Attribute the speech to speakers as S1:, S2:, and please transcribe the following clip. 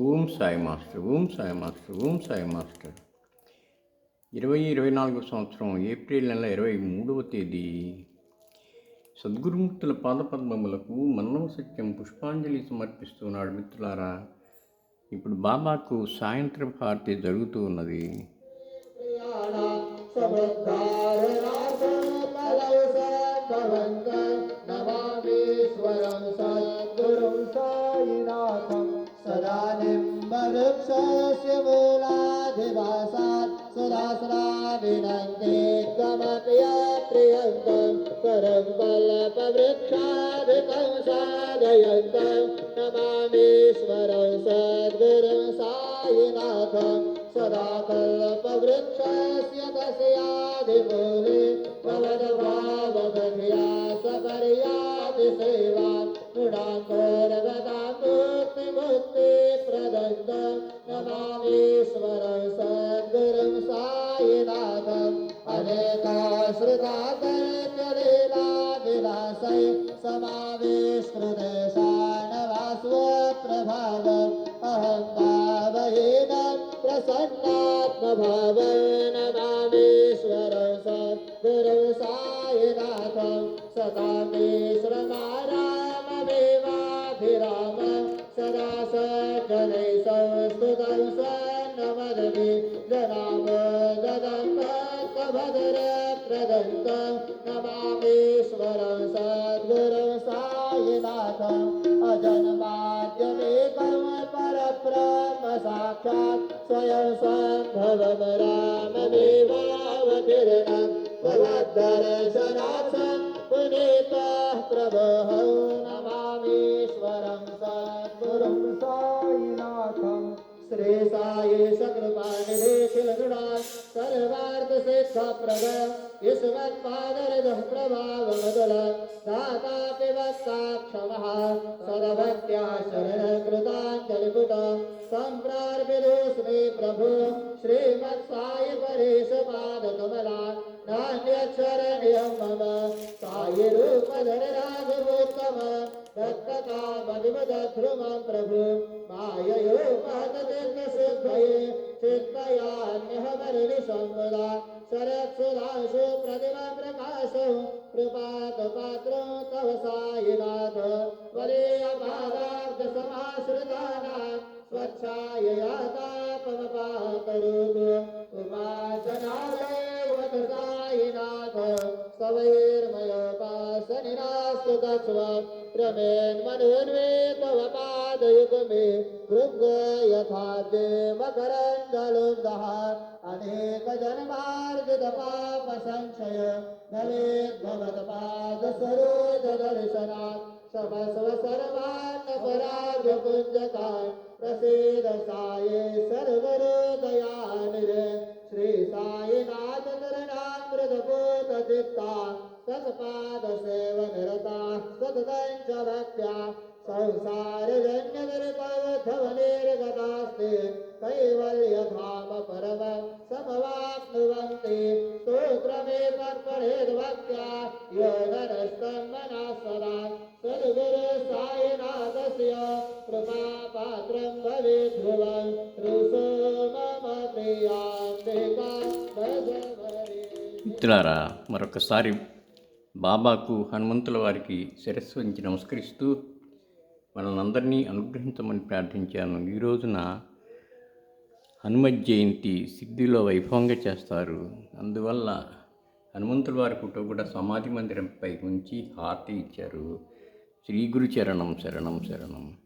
S1: Om Sai master Om Sai master Om Sai master ఇరవై ఇరవై నాలుగు సంవత్సరం ఏప్రిల్ నెల ఇరవై మూడవ తేదీ సద్గురుమూర్తుల పాదపద్మములకు మన్నవ సత్యం పుష్పాంజలి సమర్పిస్తున్నాడు మిత్రులారా ఇప్పుడు బాబాకు సాయంత్రం హారతి జరుగుతూ ఉన్నది
S2: वृक्षस्य मूलाधिवासात् सुधास्राविनन्ते त्वमपि प्रियङ्कं करं वल्लभवृक्षाधिकं साधयन्तं नमामीश्वरं सद्गुरुं साईनाथं सदा कल्पवृक्षस्य तस्यादिमूले भवद्भावगध्या सपर्यादिसेवा मृडाङ्गोरगदामुक्तिमुक्तिप्रदन्तं समावेशकृदेशानवास्वप्रभावम् अहं भावहीनं प्रसन्नात्मभावं नमामीश्वरं सद्गुरुं साईनाथं सदा मे श्रमाराममेवाभिराम सदा सज्जनैः संस्तुतं सन्नमदमि जनाम ददं भक्तभद्रप्रदन्तं नमामीश्वरं सद्गुरुं साईनाथम् अजन्माद्यमेकं परब्रह्म साक्षात् स्वयं सम्भवं राममेवावतीर्णं भगवद्दर्शनार्थं पुनीतः प्रभोः नमामीश्वरं सद्गुरुं श्री साई सकृपानिधे सर्वार्थसिद्धप्रद ईश्वत्पादरजः प्रभावमदुल दातापि वक्ता सदभक्त्या शरणकृताञ्जलिपुट सम्प्रार्पितोऽस्मि प्रभु श्रीमत्साई परेशपादकमला नान्यक्षरण्यं मम साई रूपधर राघवोत्तम दत्तकामविमदध्रुमं प्रभु माययो चित्तयान्यहमनिसम्पदा शरत्सुधासु प्रतिमा प्रकाशो कृपातपात्रो तव सायिनाथ वरेयपादाब्दसमाश्रितानां स्वच्छाय सवैर्मयोपासनिरास्तु तत्स्व प्रमेन्मनुन्वे तव पादयुगमे भृङ्ग यथाद्ये मकरन्दलुब्धः अनेकजन्मार्जितपापसंशय भवेद्भवत्पादसरोजदर्शनात् समस्व सर्वान्नपराजपुञ्जका प्रसीद साये सर्वरोदयानिरे। श्री साईनाथ करणामृतपूतचित्ता सत्पादसेवनिरता सततं च भक्त्या संसारजन्यनिर्गतवनिर्गतास्ते कैवल्यधाम परम समवाप्नुवन्ति स्तोत्रमे तत्परेद्भक्त्या यो नरस्तं मनः सदा सद्गुरु साईनाथस्य कृपापात्रं भवेत् ध्रुवं ऋषो मम प्रियाम्बिका भजमरे
S1: మిత్రులారా మరొకసారి బాబాకు హనుమంతుల వారికి శిరస్సు వంచి నమస్కరిస్తూ మనల్నందరినీ అనుగ్రహించమని ప్రార్థించాను. ఈ రోజున హనుమత్ జయంతి సిద్ధిలో వైభవంగా చేస్తారు. అందువల్ల హనుమంతుల వారి ఫోటో కూడా సమాధి మందిరంపై ఉంచి హారతి ఇచ్చారు. శ్రీ గురు చరణం శరణం శరణం.